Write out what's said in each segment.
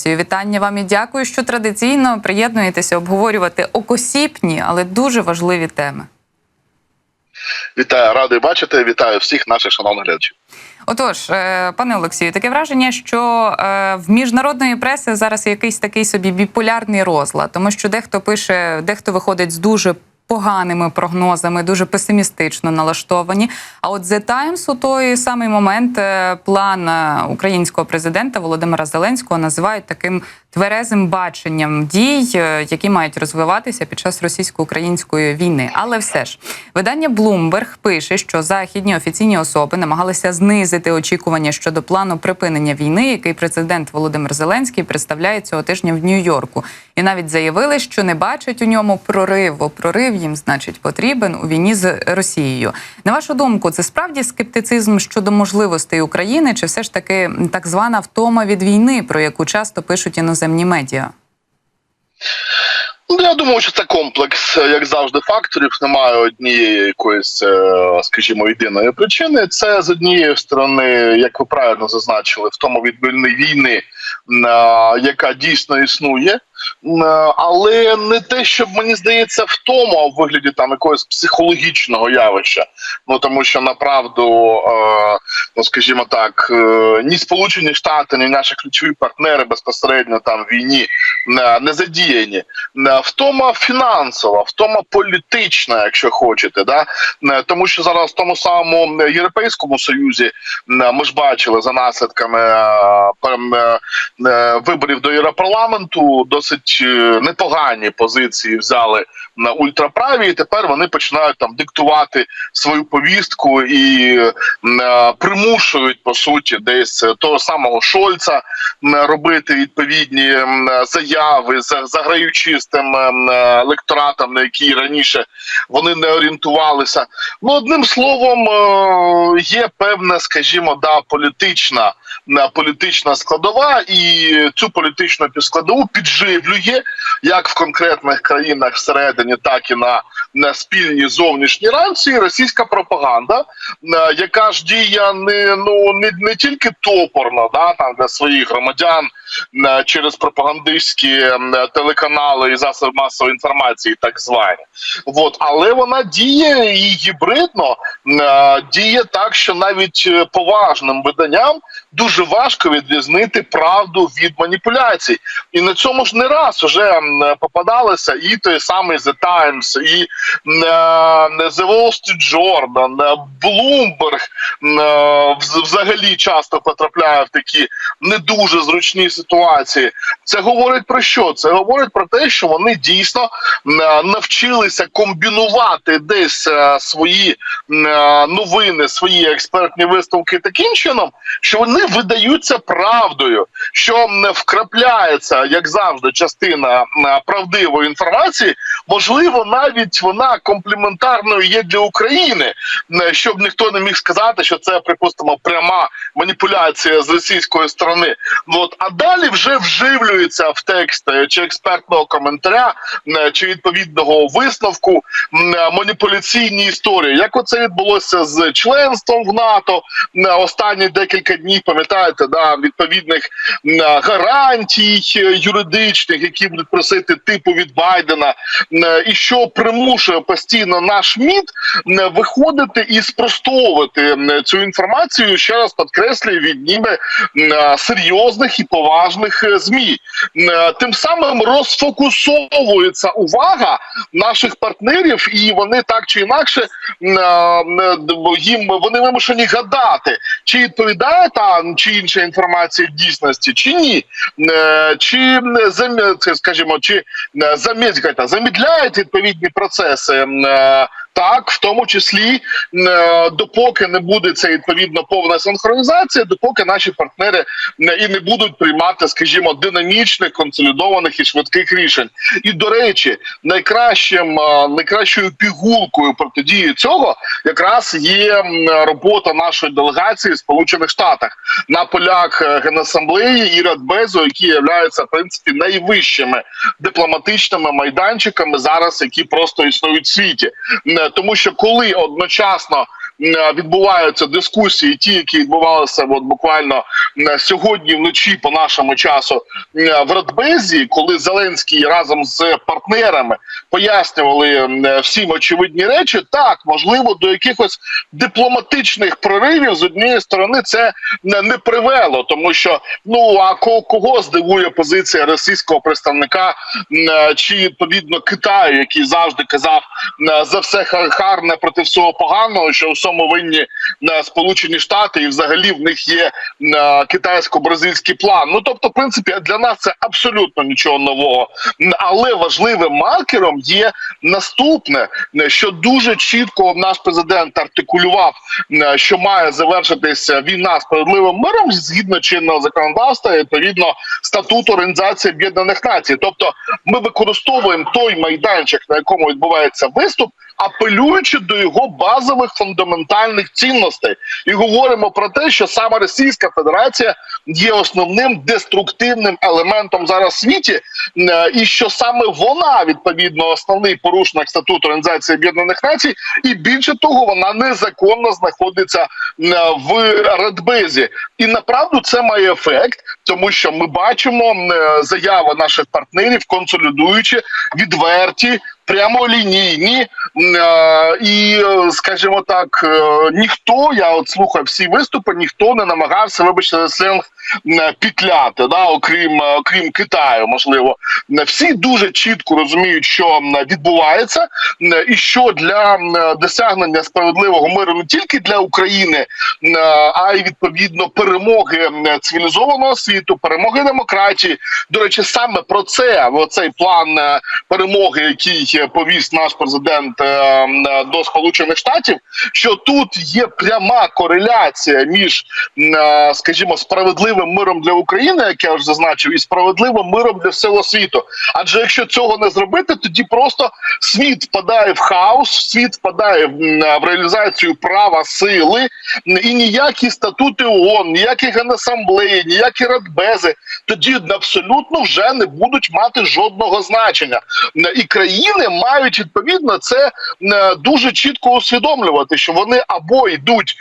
Олексію, вітання вам і дякую, що традиційно приєднуєтеся обговорювати окосіпні, але дуже важливі теми. Вітаю, радий бачити. Вітаю всіх наших шановних глядачів. Отож, е, пане Олексію, таке враження, що е, в міжнародної преси зараз якийсь такий собі біполярний розлад, тому що дехто пише, дехто виходить з дуже поганими прогнозами, дуже песимістично налаштовані. А от The Times у той самий момент е, план е, українського президента Володимира Зеленського називають таким тверезим баченням дій, е, які мають розвиватися під час російсько-української війни. Але все ж видання Bloomberg пише, що західні офіційні особи намагалися знизити очікування щодо плану припинення війни, який президент Володимир Зеленський представляє цього тижня в Нью-Йорку, і навіть заявили, що не бачать у ньому прориву. Прорив їм, значить, потрібен у війні з Росією. На вашу думку, це справді скептицизм щодо можливостей України, чи все ж таки так звана втома від війни, про яку часто пишуть іноземні медіа? Ну, я думаю, що це комплекс, як завжди, факторів. Немає однієї якоїсь, е, скажімо, єдиної причини. Це з однієї сторони, як ви правильно зазначили, в тому відбильні війни, яка дійсно існує. Е, Але не те, щоб мені здається, в тому в вигляді там якогось психологічного явища. Ну тому що направду, е, ну скажімо так, е, ні Сполучені Штати, ні наші ключові партнери безпосередньо там в війні е, не задіяні. Е, Втома фінансова, втома політична, якщо хочете, да Е, тому що зараз в тому самому європейському союзі ми ж бачили за наслідками е, е, виборів до Європарламенту досить е, непогані позиції взяли на ультраправі, і тепер вони починають там диктувати свою повістку і е, примушують по суті десь того самого Шольца робити відповідні заяви, заграючи з тим електоратом, на який раніше вони не орієнтувалися. Ну одним словом, е, є певна, скажімо, да, політична на політична складова, і цю політичну складову підживлює як в конкретних країнах всередині, так і на, на спільні зовнішні рамці російська пропаганда, е, яка ж діє не ну не, не тільки топорно, да там для своїх громадян через пропагандистські е, телеканали і засоби масової інформації, так звані, от але вона діє і гібридно е, діє так, що навіть е, поважним виданням дуже важко відрізнити правду від маніпуляцій. І на цьому ж не раз вже попадалися і той самий The Times, і е, The Wall Street Journal, е, Bloomberg е, взагалі часто потрапляє в такі не дуже зручні ситуації. Це говорить про що? Це говорить про те, що вони дійсно е, навчилися комбінувати десь е, свої е, новини, свої експертні висновки таким чином, що вони видаються правдою, що м, вкрапляється, як завжди, частина правдивої інформації. Можливо, навіть вона компліментарною є для України, щоб ніхто не міг сказати, що це припустимо пряма маніпуляція з російської сторони. От а далі вже вживлюється в текст е, чи експертного коментаря, м, чи відповідного висновку м, маніпуляційні історії. Як оце відбулося з членством в НАТО м, останні декілька днів, пам'ятаєте, да, відповідних гарантій е, юридичних, які будуть просити типу від Байдена, і що примушує постійно наш МІД виходити і спростовувати цю інформацію. Ще раз підкреслюю від ніби серйозних і поважних е, змі. Тим самим розфокусовується увага наших партнерів, і вони так чи інакше е, їм вони вимушені гадати, чи відповідає та чи інша інформація дійсності, чи ні, Е, чи скажімо, чи е, замідляють відповідні процеси. Так, в тому числі е, допоки не буде це відповідно повна синхронізація, допоки наші партнери і не будуть приймати, скажімо, динамічних, консолідованих і швидких рішень. І до речі, найкращим е, найкращою пігулкою протидії цього якраз є робота нашої делегації в Сполучених Штатах на полях е, генасамблеї і Радбезу, які являються в принципі найвищими дипломатичними майданчиками зараз, які просто існують в світі. Тому що коли одночасно відбуваються дискусії, ті, які відбувалися от буквально е, сьогодні вночі по нашому часу е, в Радбезі, коли Зеленський разом з партнерами пояснювали е, всім очевидні речі, так можливо до якихось дипломатичних проривів з однієї сторони це не, привело, тому що ну а ко- кого здивує позиція російського представника е, чи відповідно Китаю, який завжди казав е, за все хар- гарне проти всього поганого, що у всьому винні Сполучені Штати, і взагалі в них є китайсько-бразильський план. Ну тобто, в принципі, для нас це абсолютно нічого нового. Але важливим маркером є наступне, що дуже чітко наш президент артикулював, що має завершитися війна справедливим миром згідно чинного законодавства, і, відповідно статуту Організації Об'єднаних Націй. Тобто, ми використовуємо той майданчик, на якому відбувається виступ. Апелюючи до його базових фундаментальних цінностей, і говоримо про те, що саме Російська Федерація є основним деструктивним елементом зараз в світі, е, і що саме вона відповідно основний порушник статуту Організації Об'єднаних Націй, і більше того, вона незаконно знаходиться е, в Радбезі. І направду це має ефект, тому що ми бачимо е, заяви наших партнерів, консолідуючи відверті. Прямолінійні і, скажімо так, ніхто, я от слухав всі виступи, ніхто не намагався, вибачте, сленг пітляти, да, окрім е, окрім Китаю, можливо, всі дуже чітко розуміють, що відбувається, і що для досягнення справедливого миру не тільки для України, е, а й відповідно перемоги цивілізованого світу, перемоги демократії. До речі, саме про це оцей план е, перемоги, який повіз наш президент до Сполучених Штатів, що тут є пряма кореляція між, скажімо, справедливим миром для України, як я вже зазначив, і справедливим миром для всього світу. Адже якщо цього не зробити, тоді просто світ впадає в хаос, світ впадає в, реалізацію права сили, і ніякі статути ООН, ніякі генасамблеї, ніякі радбези тоді абсолютно вже не будуть мати жодного значення. І країни мають відповідно це дуже чітко усвідомлювати, що вони або йдуть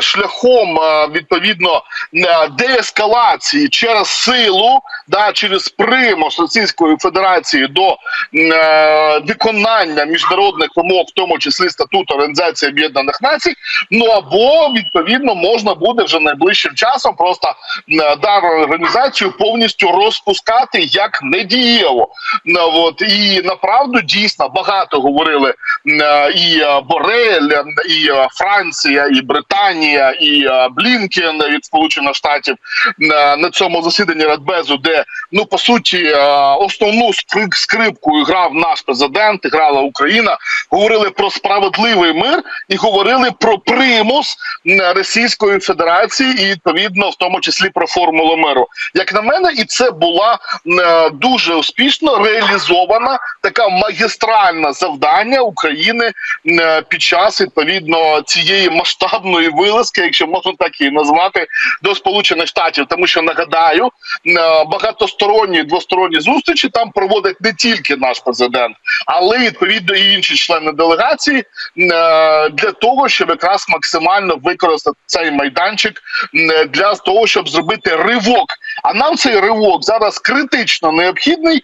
шляхом відповідно м, деескалації через силу, да через примус Російської Федерації до е, виконання міжнародних вимог, в тому числі статуту Організації Об'єднаних Націй. Ну або відповідно можна буде вже найближчим часом просто м, дану організацію повністю розпускати як недієво. Ну, От і направду дійсно багато говорили е, і е, Борель, і е, Франція, і Британія, і е, Блінкен від Сполучених Штатів на, цьому засіданні Радбезу, де ну по суті е, основну скри- скрипку грав наш президент, грала Україна. Говорили про справедливий мир і говорили про примус Російської Федерації, і відповідно в тому числі про формулу миру. Як на мене, і це була е, дуже успішно реалізована така магістральне завдання України е, під час відповідно цієї масштабної вилазки, якщо можна так її назвати, до Сполучених Штатів, тому що нагадаю, е, багатосторонні двосторонні зустрічі там проводить не тільки наш президент, але й, відповідно і інші члени делегації е, для того, щоб якраз максимально використати цей майданчик е, для того, щоб зробити ривок. А нам цей ривок зараз критично необхідний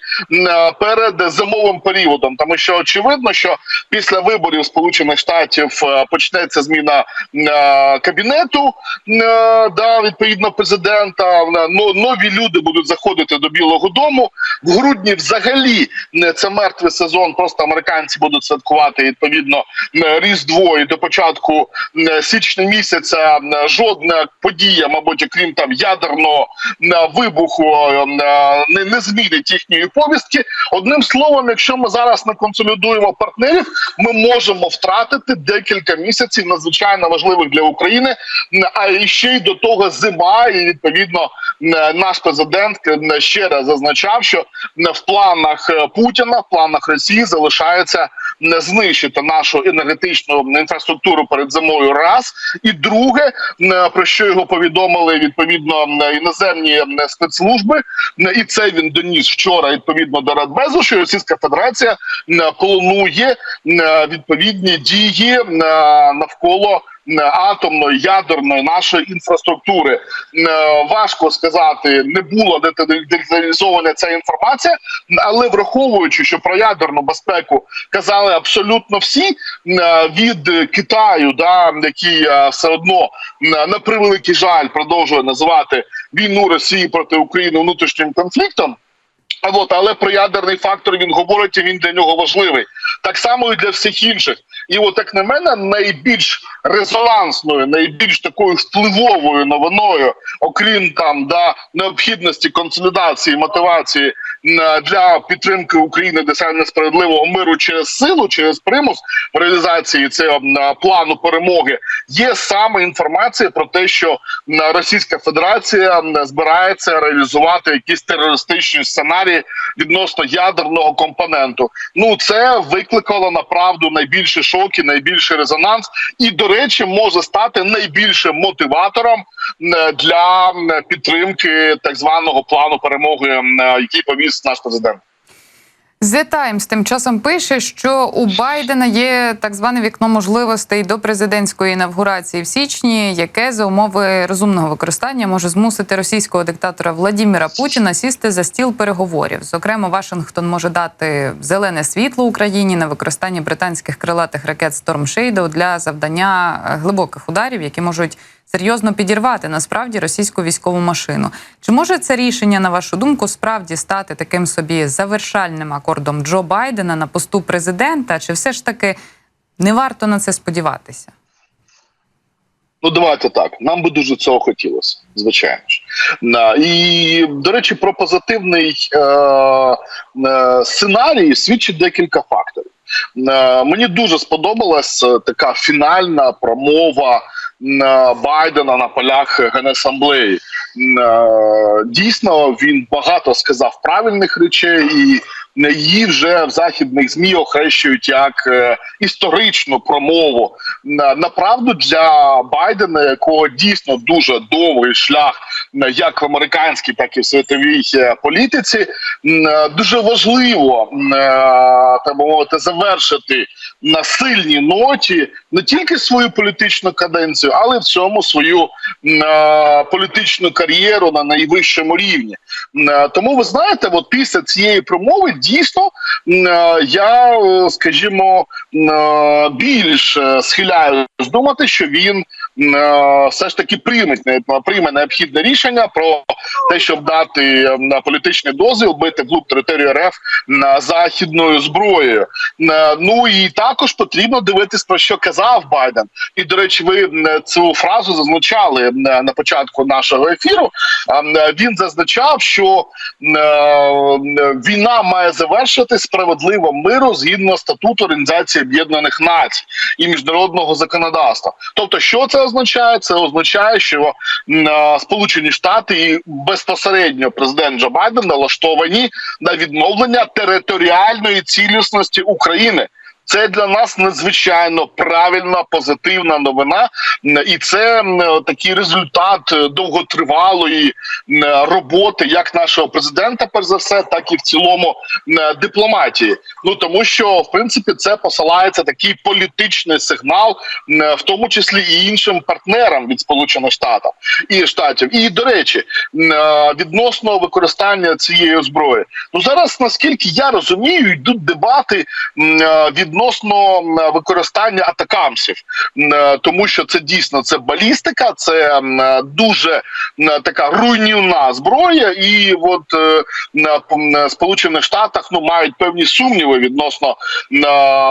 перед зимовим періодом, тому що очевидно, що після виборів Сполучених Штатів почнеться зміна кабінету, да, відповідно президента. М, но- Нові люди будуть заходити до Білого Дому. В грудні взагалі це мертвий сезон. Просто американці будуть святкувати відповідно Різдво і до початку січня місяця жодна подія, мабуть, окрім там ядерного вибуху, е, не, не змінить їхньої повістки. Одним словом, якщо ми зараз не консолідуємо партнерів, ми можемо втратити декілька місяців надзвичайно важливих для України. А ще й до того зима, і відповідно м, наш президент м, ще раз зазначав, що в планах е, Путіна, в планах Росії залишається м, знищити нашу енергетичну інфраструктуру перед зимою. Раз і друге, про що його повідомили відповідно іноземні спецслужби, і це він доніс вчора відповідно до Радбезу, що Російська Федерація планує відповідні дії навколо атомної, ядерної нашої інфраструктури. Е, Важко сказати, не була деталізована ця інформація, але враховуючи, що про ядерну безпеку казали абсолютно всі е, від Китаю, да який е, все одно на превеликий жаль продовжує називати війну Росії проти України внутрішнім конфліктом. А От, але про ядерний фактор він говорить, і він для нього важливий. Так само і для всіх інших. І от як на мене, найбільш резонансною, найбільш такою впливовою новиною, окрім там да необхідності консолідації, мотивації для підтримки України досягнення справедливого миру через силу, через примус в реалізації цього плану перемоги, є саме інформація про те, що Російська Федерація збирається реалізувати якісь терористичні сценарії відносно ядерного компоненту. Ну це викликало направду найбільші шоки, найбільший резонанс, і до речі, може стати найбільшим мотиватором для підтримки так званого плану перемоги, який повіз наш президент. The Times тим часом пише, що у Байдена є так зване вікно можливостей до президентської інавгурації в січні, яке за умови розумного використання може змусити російського диктатора Владіміра Путіна сісти за стіл переговорів. Зокрема, Вашингтон може дати зелене світло Україні на використання британських крилатих ракет Storm Shadow для завдання е, глибоких ударів, які можуть серйозно підірвати насправді російську військову машину. Чи може це рішення, на вашу думку, справді стати таким собі завершальним акордом Джо Байдена на посту президента? Чи все ж таки не варто на це сподіватися? Ну, давайте так. Нам би дуже цього хотілося, звичайно ж. І, до речі, про позитивний е, е, сценарій свідчить декілька факторів. Е, мені дуже сподобалась е, така фінальна промова е, Байдена на полях Генасамблеї. Дійсно, він багато сказав правильних речей, і її вже в західних змі охрещують як е, історичну промову. На- Направду для Байдена, якого дійсно дуже довгий шлях е, як в американській, так і в світовій е, політиці, дуже важливо так мовити завершити на сильній ноті не тільки свою політичну каденцію, але в цьому свою політичну кар'єру на найвищому рівні. Тому ви знаєте, от після цієї промови дійсно е, я, е, скажімо, е, більш схиляюсь думати, що він все ж таки прийме, прийме необхідне рішення про те, щоб дати е, на політичний дозвіл бити в глуб територію РФ на західною зброєю. Е, Ну і також потрібно дивитись про що казав Байден. І до речі, ви цю фразу зазначали на початку нашого ефіру. Він зазначав, що е, війна має завершити справедливо миру згідно статуту Організації Об'єднаних Націй і міжнародного законодавства. Тобто, що це означає? Це означає, що е, Сполучені Штати і безпосередньо президент Джо Байден налаштовані на відновлення територіальної цілісності України. Це для нас надзвичайно правильна, позитивна новина, і це такий результат довготривалої роботи як нашого президента, перш за все, так і в цілому дипломатії. Ну тому що в принципі це посилається такий політичний сигнал, в тому числі і іншим партнерам від Сполучених Штатів і штатів. І до речі, е, відносно використання цієї зброї, ну зараз наскільки я розумію, йдуть дебати е, відносно використання атакамсів, е, тому що це дійсно це балістика, це е, дуже така руйнівна зброя, і от е, на Сполучених Штатах ну мають певні сумніви відносно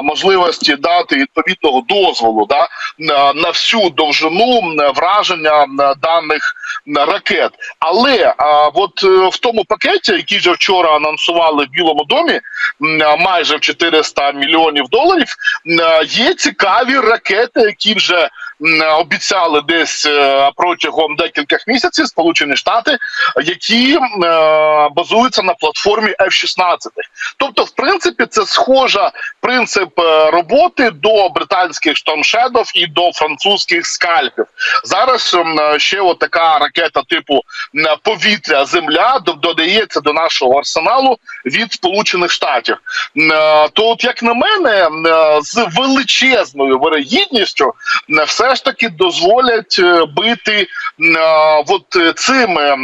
можливості дати відповідного дозволу да на, всю довжину враження даних ракет. Але от е, в тому пакеті, який вже вчора анонсували в Білому домі, майже в 400 мільйонів доларів, м, є цікаві ракети, які вже обіцяли десь е, протягом декількох місяців Сполучені Штати, які е, базуються на платформі F-16. Тобто, в принципі, це схожа принцип е, роботи до британських Shadow і до французьких скальпів. Зараз ще от така ракета типу повітря земля додається до нашого арсеналу від Сполучених Штатів. От як на мене, з величезною вирогідністю все все ж таки дозволять е, бити е, от е, цими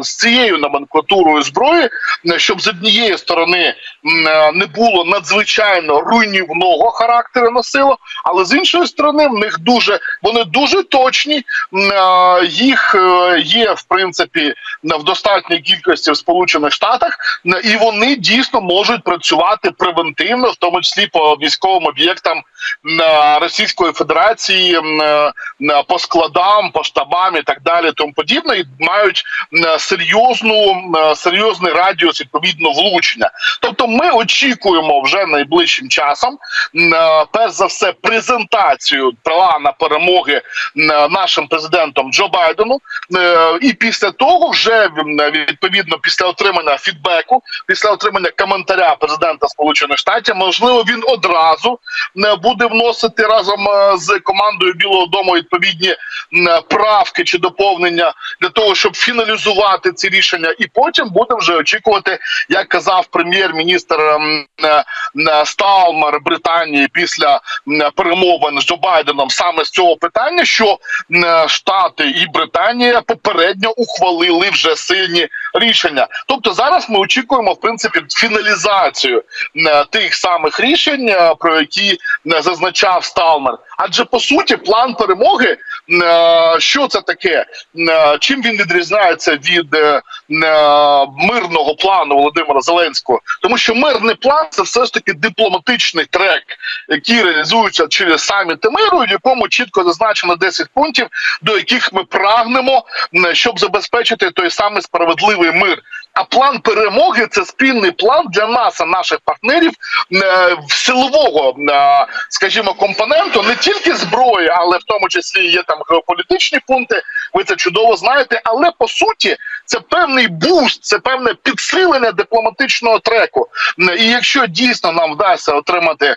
з цією номенклатурою зброї, щоб з однієї сторони не було надзвичайно руйнівного характеру носило, але з іншої сторони в них дуже вони дуже точні. Їх є в принципі в достатній кількості в Сполучених Штатах, і вони дійсно можуть працювати превентивно, в тому числі по військовим об'єктам Російської Федерації, по складам, по штабам і так далі, тому подібне, і мають серйозну е, серйозний радіус відповідно влучення. Тобто, ми очікуємо вже найближчим часом, е, перш за все, презентацію плана перемоги нашим президентом Джо Байдену, Е, і після того, вже відповідно після отримання фідбеку, після отримання коментаря президента Сполучених Штатів, можливо, він одразу буде вносити разом е, з командою Білого Дому відповідні правки чи доповнення для того, щоб фіналізувати ці рішення, і потім будемо вже очікувати, як казав прем'єр-міністр е, е, Сталмер Британії після перемовин з Джо Байденом саме з цього питання, що Штати і Британія попередньо ухвалили вже сильні рішення. Тобто зараз ми очікуємо в принципі фіналізацію тих самих рішень, е, про які м, зазначав Сталмер. Адже по суті, план перемоги, е, що це таке? Е, Чим він відрізняється від е, е, мирного плану Володимира Зеленського? Тому що мирний план це все ж таки дипломатичний трек, який реалізується через саміти миру, в якому чітко зазначено 10 пунктів, до яких ми прагнемо, щоб забезпечити той самий справедливий мир. А план перемоги це спільний план для нас, наших партнерів е, силового, е, скажімо, компоненту, не тільки зброї, але в тому числі є там геополітичні пункти. Ви це чудово знаєте. Але по суті, це певний буст, це певне підсилення дипломатичного треку. І якщо дійсно нам вдасться отримати е,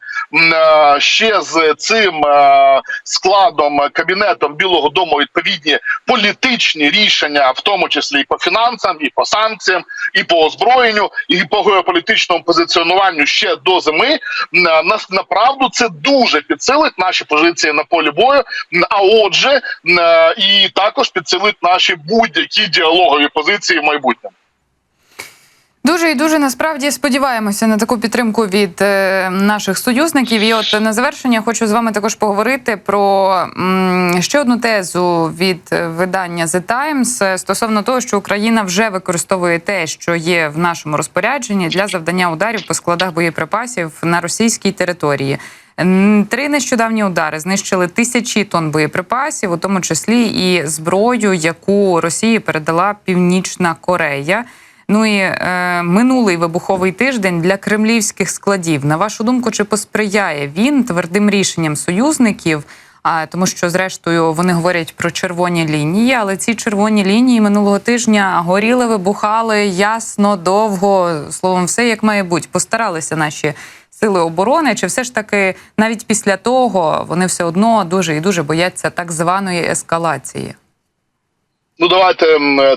ще з цим е, складом е, кабінетом Білого Дому відповідні політичні рішення, в тому числі і по фінансам, і по санкціям, і по озброєнню, і по геополітичному позиціонуванню ще до зими. Нас направду це дуже підсилить наші позиції на полі бою. А отже, і також підсилить наші будь-які діалогові позиції в майбутньому. Дуже і дуже насправді сподіваємося на таку підтримку від е, наших союзників. І от на завершення хочу з вами також поговорити про ще одну тезу від видання The Times е, стосовно того, що Україна вже використовує те, що є в нашому розпорядженні для завдання ударів по складах боєприпасів на російській території. Три нещодавні удари знищили тисячі тонн боєприпасів, у тому числі і зброю, яку Росії передала Північна Корея. Ну і е, минулий вибуховий тиждень для кремлівських складів. На вашу думку, чи посприяє він твердим рішенням союзників? А тому, що зрештою вони говорять про червоні лінії, але ці червоні лінії минулого тижня горіли, вибухали ясно, довго. Словом, все як має бути. Постаралися наші сили оборони. Чи все ж таки навіть після того вони все одно дуже і дуже бояться так званої ескалації? Ну, давайте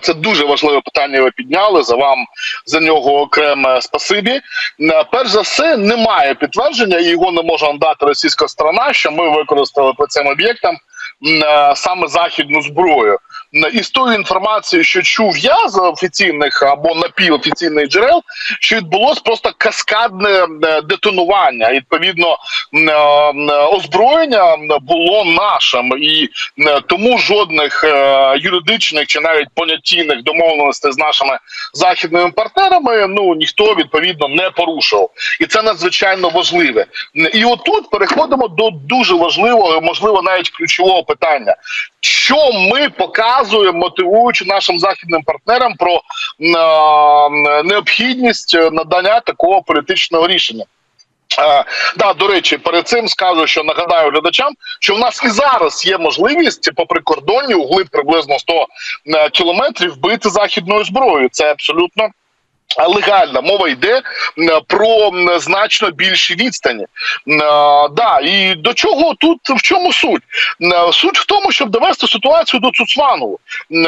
це дуже важливе питання. Ви підняли за вам за нього окреме спасибі. Перш за все, немає підтвердження, і його не може надати російська сторона, що ми використали по цим об'єктам саме західну зброю. М, І з тою інформацією, що чув я з офіційних або напівофіційних джерел, що відбулось просто каскадне е, детонування. Відповідно, е, озброєння було нашим, і тому жодних е, юридичних чи навіть понятійних домовленостей з нашими західними партнерами ну ніхто відповідно не порушував, і це надзвичайно важливе. І отут переходимо до дуже важливого, можливо, навіть ключового питання. Що ми показуємо, мотивуючи нашим західним партнерам про необхідність надання такого політичного рішення? Е, да, до речі, перед цим скажу, що нагадаю глядачам, що в нас і зараз є можливість по прикордонні углиб приблизно 100 е, кілометрів бити західною зброєю. Це абсолютно легальна мова йде про значно більші відстані. Да, і до чого тут в чому суть? Суть в тому, щоб довести ситуацію до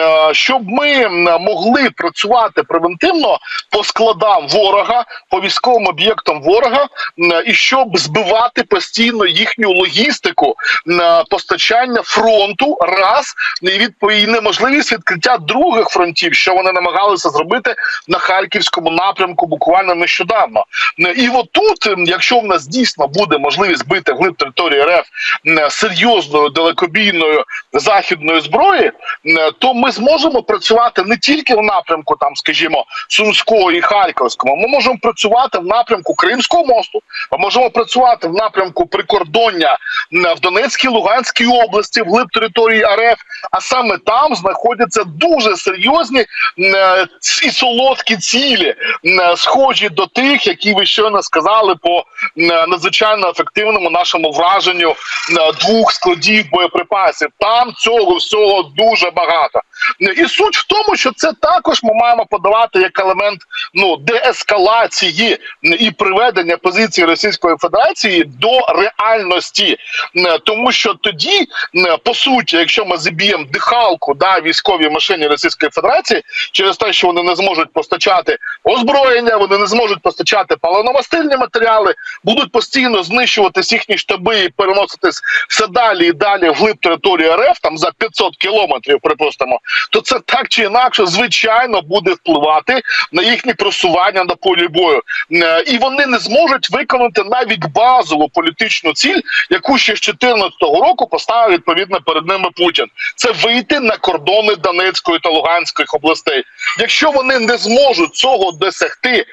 а, щоб ми могли працювати превентивно по складам ворога, по військовим об'єктам ворога, і щоб збивати постійно їхню логістику постачання фронту раз і відповідь неможливість відкриття других фронтів, що вони намагалися зробити на харківському напрямку буквально нещодавно. Е, І от тут, ем, якщо в нас дійсно буде можливість бити глиб території РФ м, серйозною далекобійною західної зброї, то ми зможемо працювати не тільки в напрямку, там, скажімо, Сумського і Харківського. Ми можемо працювати в напрямку Кримського мосту. Ми можемо працювати в напрямку прикордоння в Донецькій Луганській області, вглиб території РФ. А саме там знаходяться дуже серйозні е, і солодкі цілі, е, схожі до тих, які ви щойно сказали по е, надзвичайно ефективному нашому враженню е, двох складів боєприпасів. Там цього всього дуже багато. І суть в тому, що це також ми маємо подавати як елемент ну деескалації і приведення позиції Російської Федерації до реальності, тому що тоді, по суті, якщо ми заб'ємо дихалку да військовій машині Російської Федерації через те, що вони не зможуть постачати озброєння, вони не зможуть постачати паливно-мастильні матеріали, будуть постійно знищуватись їхні штаби і переноситись все далі і далі вглиб території РФ, там за 500 кілометрів, припустимо, то це так чи інакше, звичайно, буде впливати на їхнє просування на полі бою, Е, і вони не зможуть виконати навіть базову політичну ціль, яку ще з 2014 року поставив відповідно перед ними Путін. Це вийти на кордони Донецької та Луганської областей. Якщо вони не зможуть цього досягти е,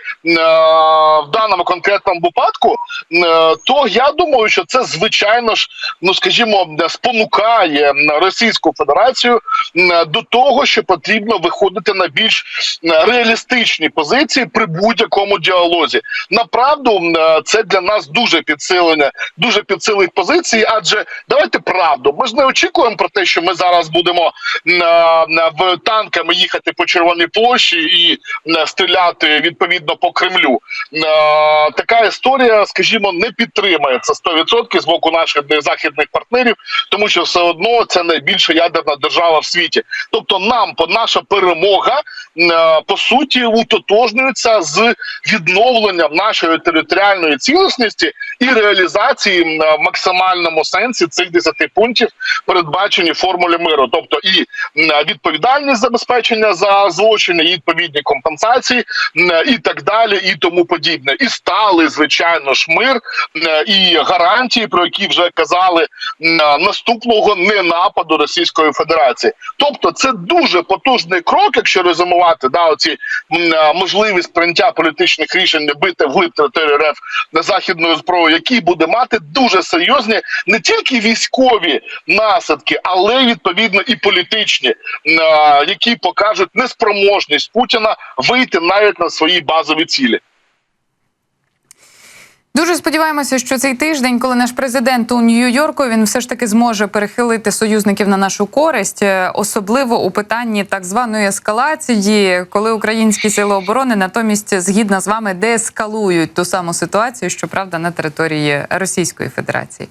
в даному конкретному випадку, е, то я думаю, що це звичайно ж, ну скажімо, спонукає Російську Федерацію до того, що потрібно виходити на більш реалістичні позиції при будь-якому діалозі. Направду е, це для нас дуже підсилення, дуже підсилить позиції. Адже давайте правду. Ми ж не очікуємо про те, що ми зараз будемо в танками їхати по червоній площі і м, стріляти відповідно по Кремлю. Е, Така історія, скажімо, не підтримується 100% з боку наших західних партнерів, тому що все одно це найбільша ядерна держава в світі. Тобто, нам наша перемога е, по суті утотожнюється з відновленням нашої територіальної цілісності і реалізації м, в максимальному сенсі цих 10 пунктів, передбачені формулі миру, тобто і відповідальність забезпечення за злочини, і відповідні компенсації, і так далі, і тому подібне. І стали звичайно ж мир і гарантії, про які вже казали м, наступного ненападу Російської Федерації. Тобто, це дуже потужний крок, якщо резюмувати да, оці е, можливість прийняття політичних рішень не бити вглиб території РФ на західною зброєю, який буде мати дуже серйозні не тільки військові наслідки, але відповідно і політичні, е, які покажуть неспроможність Путіна вийти навіть на свої базові цілі. Дуже сподіваємося, що цей тиждень, коли наш президент у Нью-Йорку, він все ж таки зможе перехилити союзників на нашу користь, е, особливо у питанні так званої ескалації, коли українські сили оборони натомість згідно з вами деескалують ту саму ситуацію, що правда на території Російської Федерації.